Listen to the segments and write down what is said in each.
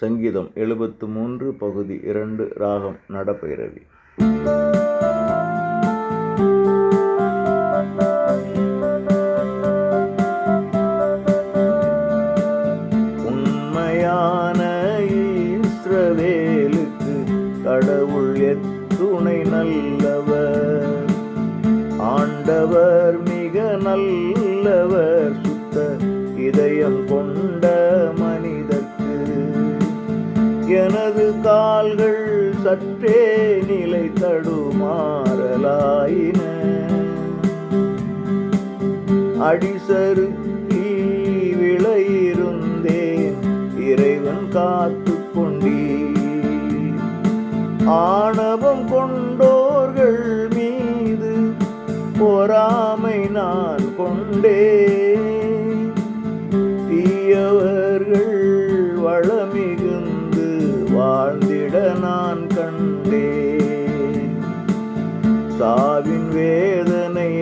சங்கீதம் எழுபத்து மூன்று பகுதி இரண்டு ராகம் நடப்பைரவி உண்மையான இஸ்ரவேலுக்கு கடவுள் எத்துணை நல்லவர். ஆண்டவர் மிக நல்லவர் சுத்த இதயம் கொண்ட எனது கால்கள் சற்றே நிலை தடுமாறலாயின. அடிசருக்கி விளையிருந்தேன் இறைவன் காத்து கொண்டீ ஆணவம் கொண்டோர்கள் மீது பொறாமை நான் கொண்டே தீயவ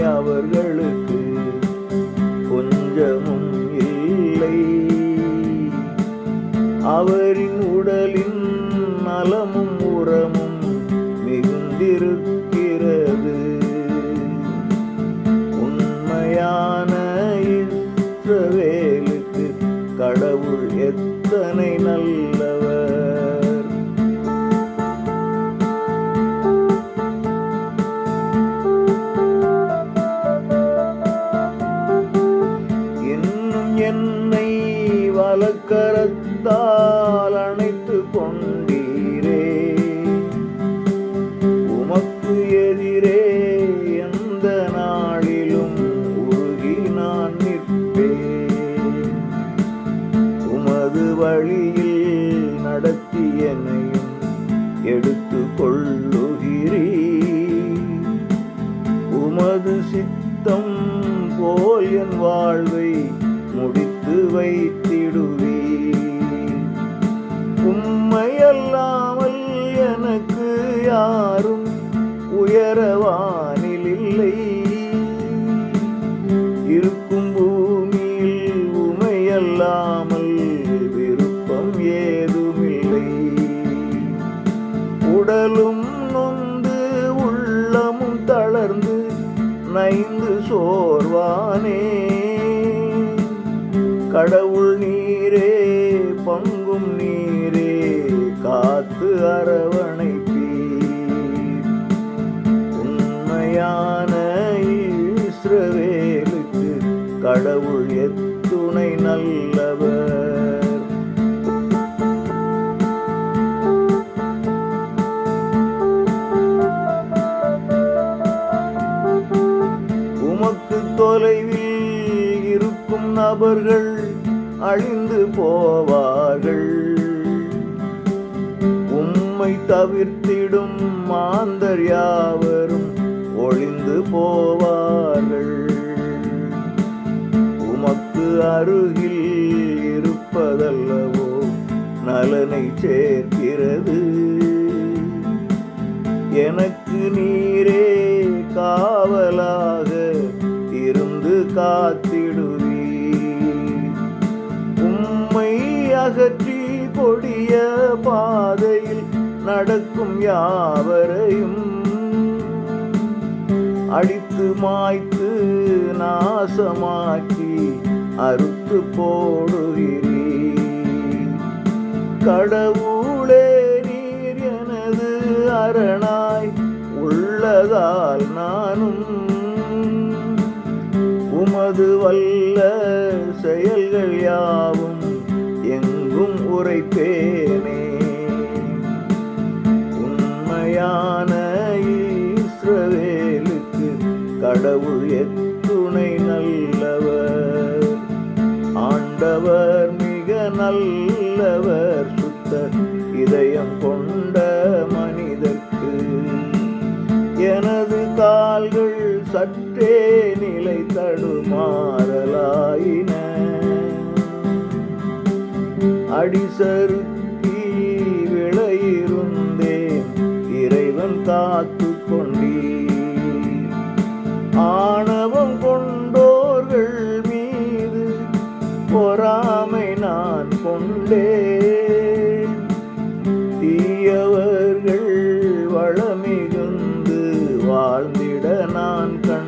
அவர்களுக்கு கொஞ்சமும் இல்லை. அவர் என்னை வலக்கரத்தால் அணைத்து கொண்டீரே. உமக்கு எதிரே எந்த நாளிலும் உருகி நான் நிற்பேன். உமது வழியில் நடத்தி என்னையும் எடுத்து கொள்ளுகிறீ உமது சித்தம் போல் என் வாழ்வை முடித்து வைத்திடுவே உம்மையல்லாமல் எனக்கு யாரும் உயரவானில் இல்லை இருக்கும் பூமியில் உமையல்லாமல் விருப்பம் ஏதுமில்லை. உடலும் நொந்து உள்ளமும் தளர்ந்து நைந்து சோர்வானே. கடவுள் நீரே பங்கும் நீரே காத்து அரவணைப்பீர். உண்மையான இஸ்ரவேலுக்கு கடவுள் எத்துணை நல்லவர். உமக்கு தொலைவில் இருக்கும் நபர்கள் அழிந்து போவார்கள். உம்மை தவிர்த்திடும் மாந்தர் யாவரும் ஒளிந்து போவார்கள். உமக்கு அருகில் இருப்பதல்லவோ நலனை சேர்க்கிறது. எனக்கு நீரே காவலாக இருந்து காத்து கொடிய பாதையில் நடக்கும் யாவரையும் அடித்து மாய்த்து நாசமாக்கி அறுத்து போடுகிறீ கடவுளே நீர் எனது அரணாய் உள்ளதால் நானும் உமது வல்ல செயல்கள் யாவும் எங்கும் உரைப்பேனே. உண்மையான இஸ்ரவேலுக்கு கடவுள் எத்துணை நல்லவர். ஆண்டவர் மிக நல்லவர் சுத்த இதயம் கொண்ட அடிசருத்தி விளையிருந்தேன். இறைவன் காத்து கொண்டே ஆணவம் கொண்டோர்கள் மீது பொறாமை நான் கொண்டே தீயவர்கள் வளமிருந்து வாழ்ந்திட நான் கண்